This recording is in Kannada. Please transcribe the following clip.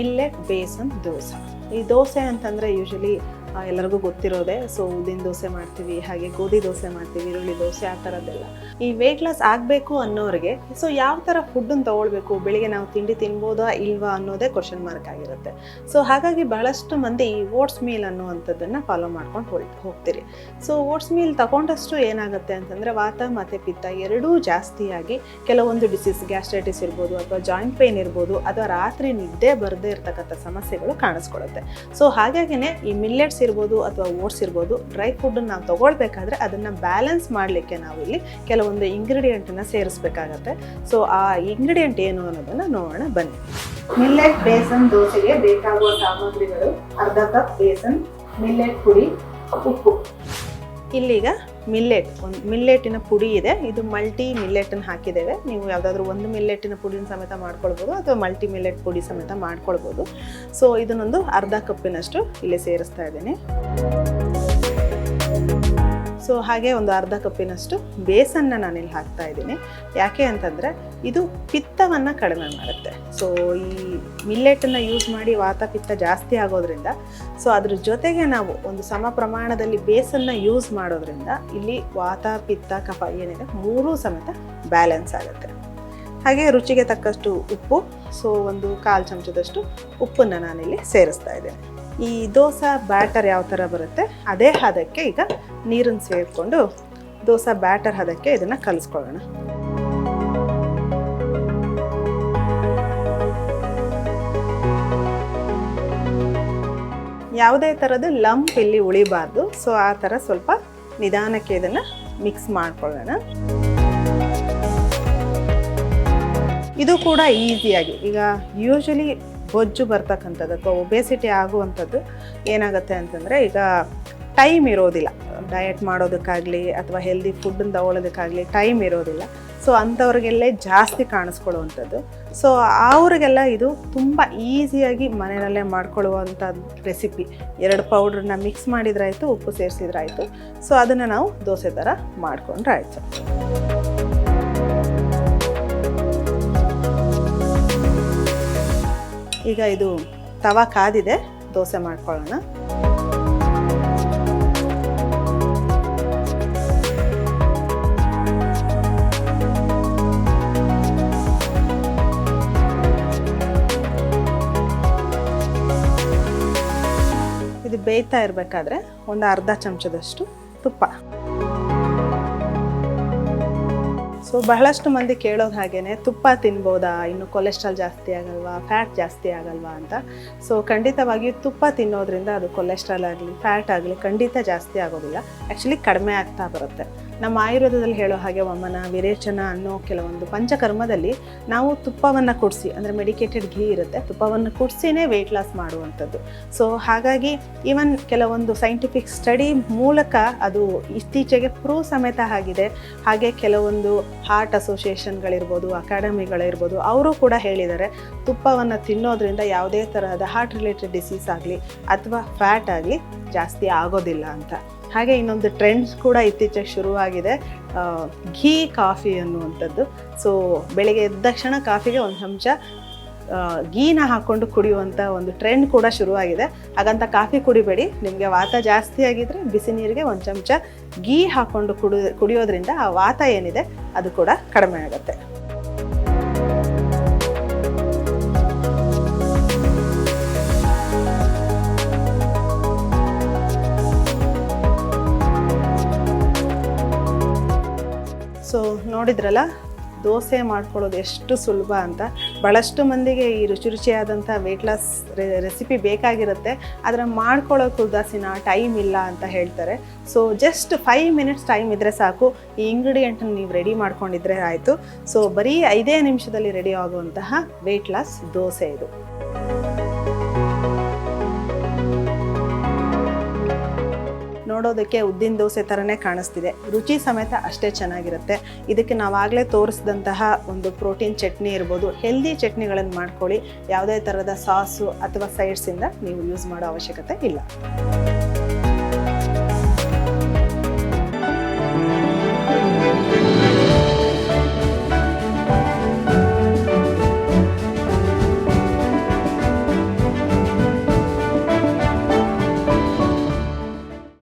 ಮಿಲ್ಲೆಟ್ ಬೇಸನ್ ದೋಸೆ ಈ ದೋಸೆ ಅಂತಂದ್ರೆ ಯೂಶಲಿ ಎಲ್ಲರಿಗೂ ಗೊತ್ತಿರೋದೆ. ಸೊ ಉದ್ದಿನ ದೋಸೆ ಮಾಡ್ತೀವಿ, ಹಾಗೆ ಗೋಧಿ ದೋಸೆ ಮಾಡ್ತೀವಿ, ಈರುಳ್ಳಿ ದೋಸೆ, ಆ ಥರದ್ದೆಲ್ಲ ಈ ವೆಯ್ಟ್ ಲಾಸ್ ಆಗಬೇಕು ಅನ್ನೋರಿಗೆ ಸೊ ಯಾವ ಥರ ಫುಡ್ಡನ್ನು ತೊಗೊಳ್ಬೇಕು, ಬೆಳಿಗ್ಗೆ ನಾವು ತಿಂಡಿ ತಿನ್ಬೋದಾ ಇಲ್ವಾ ಅನ್ನೋದೇ ಕ್ವಶನ್ ಮಾರ್ಕ್ ಆಗಿರುತ್ತೆ. ಸೊ ಹಾಗಾಗಿ ಬಹಳಷ್ಟು ಮಂದಿ ಈ ಓಟ್ಸ್ ಮೀಲ್ ಅನ್ನುವಂಥದ್ದನ್ನು ಫಾಲೋ ಮಾಡ್ಕೊಂಡು ಹೋಗಿ ಹೋಗ್ತೀರಿ. ಸೊ ಓಟ್ಸ್ ಮೀಲ್ ತಗೊಂಡಷ್ಟು ಏನಾಗುತ್ತೆ ಅಂತಂದರೆ, ವಾತ, ಮತ್ತು ಪಿತ್ತ ಎರಡೂ ಜಾಸ್ತಿಯಾಗಿ ಕೆಲವೊಂದು ಡಿಸೀಸ್ ಗ್ಯಾಸ್ಟ್ರೈಟಿಸ್ ಇರ್ಬೋದು ಅಥವಾ ಜಾಯಿಂಟ್ ಪೇನ್ ಇರ್ಬೋದು, ಅಥವಾ ರಾತ್ರಿ ನಿದ್ದೆ ಬರದೇ ಇರತಕ್ಕಂಥ ಸಮಸ್ಯೆಗಳು ಕಾಣಿಸ್ಕೊಳ್ಳುತ್ತೆ. ಸೊ ಹಾಗಾಗಿನೇ ಈ ಮಿಲ್ಲೆಟ್ಸ್ ಇರ್ಬೋದು ಅಥವಾ ಓಟ್ಸ್ ಇರ್ಬೋದು ಡ್ರೈ ಫುಡ್ಡನ್ನು ನಾವು ತಗೊಳ್ಬೇಕಾದ್ರೆ ಅದನ್ನು ಬ್ಯಾಲೆನ್ಸ್ ಮಾಡಲಿಕ್ಕೆ ನಾವು ಇಲ್ಲಿ ಕೆಲವೊಂದು ಇಂಗ್ರೀಡಿಯೆಂಟನ್ನು ಸೇರಿಸ್ಬೇಕಾಗತ್ತೆ. ಸೊ ಆ ಇಂಗ್ರೀಡಿಯೆಂಟ್ ಏನು ಅನ್ನೋದನ್ನು ನೋಡೋಣ ಬನ್ನಿ. ಮಿಲ್ಲೆಟ್ ಬೇಸನ್ ದೋಸೆಗೆ ಬೇಕಾಗುವ ಸಾಮಗ್ರಿಗಳು ಅರ್ಧ ಕಪ್ ಬೇಸನ್ ಮಿಲ್ಲೆಟ್ ಪುಡಿ ಉಪ್ಪು. ಇಲ್ಲೀಗ ಮಿಲ್ಲೆಟ್, ಒಂದು ಮಿಲ್ಲೆಟಿನ ಪುಡಿ ಇದೆ. ಇದು ಮಲ್ಟಿ ಮಿಲ್ಲೆಟನ್ನು ಹಾಕಿದ್ದೇವೆ. ನೀವು ಯಾವುದಾದ್ರೂ ಒಂದು ಮಿಲ್ಲೆಟಿನ ಪುಡಿನ ಸಮೇತ ಮಾಡ್ಕೊಳ್ಬೋದು ಅಥವಾ ಮಲ್ಟಿ ಮಿಲ್ಲೆಟ್ ಪುಡಿ ಸಮೇತ ಮಾಡ್ಕೊಳ್ಬೋದು. ಸೊ ಇದನ್ನೊಂದು ಅರ್ಧ ಕಪ್ಪಿನಷ್ಟು ಇಲ್ಲಿ ಸೇರಿಸ್ತಾ ಇದ್ದೀನಿ. ಸೊ ಹಾಗೆ ಒಂದು ಅರ್ಧ ಕಪ್ಪಿನಷ್ಟು ಬೇಸನ್ನ ನಾನಿಲ್ಲಿ ಹಾಕ್ತಾ ಇದ್ದೀನಿ. ಯಾಕೆ ಅಂತಂದರೆ ಇದು ಪಿತ್ತವನ್ನು ಕಡಿಮೆ ಮಾಡುತ್ತೆ. ಸೊ ಈ ಮಿಲ್ಲೆಟನ್ನು ಯೂಸ್ ಮಾಡಿ ವಾತ ಪಿತ್ತ ಜಾಸ್ತಿ ಆಗೋದ್ರಿಂದ ಸೊ ಅದ್ರ ಜೊತೆಗೆ ನಾವು ಒಂದು ಸಮ ಪ್ರಮಾಣದಲ್ಲಿ ಬೇಸನ್ನ ಯೂಸ್ ಮಾಡೋದ್ರಿಂದ ಇಲ್ಲಿ ವಾತ ಪಿತ್ತ ಕಫ ಏನಿದೆ ಮೂರೂ ಸಮೇತ ಬ್ಯಾಲೆನ್ಸ್ ಆಗುತ್ತೆ. ಹಾಗೆ ರುಚಿಗೆ ತಕ್ಕಷ್ಟು ಉಪ್ಪು ಸೊ ಒಂದು ಕಾಲು ಚಮಚದಷ್ಟು ಉಪ್ಪನ್ನು ನಾನಿಲ್ಲಿ ಸೇರಿಸ್ತಾ ಇದ್ದೇನೆ. ಈ ದೋಸೆ ಬ್ಯಾಟರ್ ಯಾವ ಥರ ಬರುತ್ತೆ, ಅದೇ ಹದಕ್ಕೆ ಈಗ ನೀರನ್ನು ಸೇರಿಕೊಂಡು ದೋಸೆ ಬ್ಯಾಟರ್ ಹದಕ್ಕೆ ಇದನ್ನು ಕಲಿಸ್ಕೊಳ್ಳೋಣ. ಯಾವುದೇ ಥರದ ಲಂಪ್ ಇಲ್ಲಿ ಉಳಿಬಾರ್ದು, ಸೊ ಆ ಥರ ಸ್ವಲ್ಪ ನಿಧಾನಕ್ಕೆ ಇದನ್ನು ಮಿಕ್ಸ್ ಮಾಡ್ಕೊಳ್ಳೋಣ. ಇದು ಕೂಡ ಈಸಿಯಾಗಿ ಈಗ ಯೂಶಲಿ ಬೊಜ್ಜು ಬರ್ತಕ್ಕಂಥದ್ದು ಅಥವಾ ಒಬೆಸಿಟಿ ಆಗುವಂಥದ್ದು ಏನಾಗುತ್ತೆ ಅಂತಂದರೆ ಈಗ ಟೈಮ್ ಇರೋದಿಲ್ಲ. ಡಯಟ್ ಮಾಡೋದಕ್ಕಾಗಲಿ ಅಥವಾ ಹೆಲ್ದಿ ಫುಡ್ಡನ್ನು ತಗೊಳ್ಳೋದಕ್ಕಾಗಲಿ ಟೈಮ್ ಇರೋದಿಲ್ಲ. ಸೊ ಅಂಥವ್ರಿಗೆಲ್ಲ ಜಾಸ್ತಿ ಕಾಣಿಸ್ಕೊಳ್ಳುವಂಥದ್ದು. ಸೊ ಅವ್ರಿಗೆಲ್ಲ ಇದು ತುಂಬ ಈಸಿಯಾಗಿ ಮನೆಯಲ್ಲೇ ಮಾಡ್ಕೊಳ್ಳುವಂಥ ರೆಸಿಪಿ ಎರಡು ಪೌಡ್ರನ್ನ ಮಿಕ್ಸ್ ಮಾಡಿದ್ರಾಯಿತು ಉಪ್ಪು ಸೇರಿಸಿದ್ರಾಯಿತು ಸೊ ಅದನ್ನು ನಾವು ದೋಸೆ ಥರ ಮಾಡಿಕೊಂಡ್ರೆ ಈಗ ಇದು ತವಾ ಕಾದಿದೆ ದೋಸೆ ಮಾಡ್ಕೊಳ್ಳೋಣ. ಇದು ಬೇಯ್ತಾ ಇರಬೇಕಾದ್ರೆ ಒಂದು ಅರ್ಧ ಚಮಚದಷ್ಟು ತುಪ್ಪ. ಸೊ ಬಹಳಷ್ಟು ಮಂದಿ ಕೇಳೋದು ಹಾಗೇನೆ, ತುಪ್ಪ ತಿನ್ಬೋದಾ? ಇನ್ನು ಕೊಲೆಸ್ಟ್ರಾಲ್ ಜಾಸ್ತಿ ಆಗಲ್ವಾ? ಫ್ಯಾಟ್ ಜಾಸ್ತಿ ಆಗಲ್ವಾ ಅಂತ. ಸೊ ಖಂಡಿತವಾಗಿಯೂ ತುಪ್ಪ ತಿನ್ನೋದ್ರಿಂದ ಅದು ಕೊಲೆಸ್ಟ್ರಾಲ್ ಆಗಲಿ ಫ್ಯಾಟ್ ಆಗಲಿ ಖಂಡಿತ ಜಾಸ್ತಿ ಆಗೋದಿಲ್ಲ. ಆ್ಯಕ್ಚುಲಿ ಕಡಿಮೆ ಆಗ್ತಾ ಬರುತ್ತೆ. ನಮ್ಮ ಆಯುರ್ವೇದದಲ್ಲಿ ಹೇಳೋ ಹಾಗೆ ವಮನ, ವಿರೇಚನ ಅನ್ನೋ ಕೆಲವೊಂದು ಪಂಚಕರ್ಮದಲ್ಲಿ ನಾವು ತುಪ್ಪವನ್ನು ಕುಡಿಸಿ, ಅಂದರೆ ಮೆಡಿಕೇಟೆಡ್ ಘೀ ಇರುತ್ತೆ, ತುಪ್ಪವನ್ನು ಕುಡಿಸಿನೇ ವೆಯ್ಟ್ ಲಾಸ್ ಮಾಡುವಂಥದ್ದು. ಸೊ ಹಾಗಾಗಿ ಈವನ್ ಕೆಲವೊಂದು ಸೈಂಟಿಫಿಕ್ ಸ್ಟಡಿ ಮೂಲಕ ಅದು ಇತ್ತೀಚೆಗೆ ಪ್ರೂವ್ ಸಮೇತ ಆಗಿದೆ. ಹಾಗೆ ಕೆಲವೊಂದು ಹಾರ್ಟ್ ಅಸೋಸಿಯೇಷನ್ಗಳಿರ್ಬೋದು ಅಕಾಡೆಮಿಗಳಿರ್ಬೋದು ಅವರು ಕೂಡ ಹೇಳಿದ್ದಾರೆ, ತುಪ್ಪವನ್ನು ತಿನ್ನೋದ್ರಿಂದ ಯಾವುದೇ ತರಹದ ಹಾರ್ಟ್ ರಿಲೇಟೆಡ್ ಡಿಸೀಸ್ ಆಗಲಿ ಅಥವಾ ಫ್ಯಾಟ್ ಆಗಲಿ ಜಾಸ್ತಿ ಆಗೋದಿಲ್ಲ ಅಂತ. ಹಾಗೆ ಇನ್ನೊಂದು ಟ್ರೆಂಡ್ಸ್ ಕೂಡ ಇತ್ತೀಚೆಗೆ ಶುರುವಾಗಿದೆ. ಘೀ ಕಾಫಿ ಅನ್ನುವಂಥದ್ದು. ಸೊ ಬೆಳಗ್ಗೆ ಎದ್ದ ತಕ್ಷಣ ಕಾಫಿಗೆ ಒಂದು ಚಮಚ ಗೀನ ಹಾಕ್ಕೊಂಡು ಕುಡಿಯುವಂಥ ಒಂದು ಟ್ರೆಂಡ್ ಕೂಡ ಶುರುವಾಗಿದೆ. ಹಾಗಂತ ಕಾಫಿ ಕುಡಿಬೇಡಿ. ನಿಮಗೆ ವಾತ ಜಾಸ್ತಿ ಆಗಿದ್ರೆ ಬಿಸಿ ನೀರಿಗೆ ಒಂದು ಚಮಚ ಗೀ ಹಾಕ್ಕೊಂಡು ಕುಡಿ, ಕುಡಿಯೋದ್ರಿಂದ ಆ ವಾತ ಏನಿದೆ ಅದು ಕೂಡ ಕಡಿಮೆ ಆಗುತ್ತೆ. ಸೊ ನೋಡಿದ್ರಲ್ಲ, ದೋಸೆ ಮಾಡ್ಕೊಳ್ಳೋದು ಎಷ್ಟು ಸುಲಭ ಅಂತ. ಭಾಳಷ್ಟು ಮಂದಿಗೆ ಈ ರುಚಿ ರುಚಿಯಾದಂಥ ವೆಯ್ಟ್ ಲಾಸ್ ರೆಸಿಪಿ ಬೇಕಾಗಿರುತ್ತೆ. ಆದರೆ ಮಾಡ್ಕೊಳ್ಳೋಕೆ ಉದಾಸೀನ ಟೈಮ್ ಇಲ್ಲ ಅಂತ ಹೇಳ್ತಾರೆ. So just five minutes time ಇದ್ದರೆ ಸಾಕು. ಈ ಇಂಗ್ರೀಡಿಯೆಂಟನ್ನು ನೀವು ರೆಡಿ ಮಾಡ್ಕೊಂಡಿದ್ರೆ ಆಯಿತು. ಸೊ ಬರೀ ಐದೇ ನಿಮಿಷದಲ್ಲಿ ರೆಡಿ ಆಗುವಂತಹ ವೆಯ್ಟ್ ಲಾಸ್ ದೋಸೆ ಇದು. ನೋಡೋದಕ್ಕೆ ಉದ್ದಿನ ದೋಸೆ ಥರನೇ ಕಾಣಿಸ್ತಿದೆ. ರುಚಿ ಸಮೇತ ಅಷ್ಟೇ ಚೆನ್ನಾಗಿರುತ್ತೆ. ಇದಕ್ಕೆ ನಾವಾಗಲೇ ತೋರಿಸಿದಂತಹ ಒಂದು ಪ್ರೋಟೀನ್ ಚಟ್ನಿ ಇರ್ಬೋದು. ಹೆಲ್ದಿ ಚಟ್ನಿಗಳನ್ನು ಮಾಡ್ಕೊಳ್ಳಿ. ಯಾವುದೇ ಥರದ ಸಾಸು ಅಥವಾ ಸೈಡ್ಸಿಂದ ನೀವು ಯೂಸ್ ಮಾಡೋ ಅವಶ್ಯಕತೆ ಇಲ್ಲ.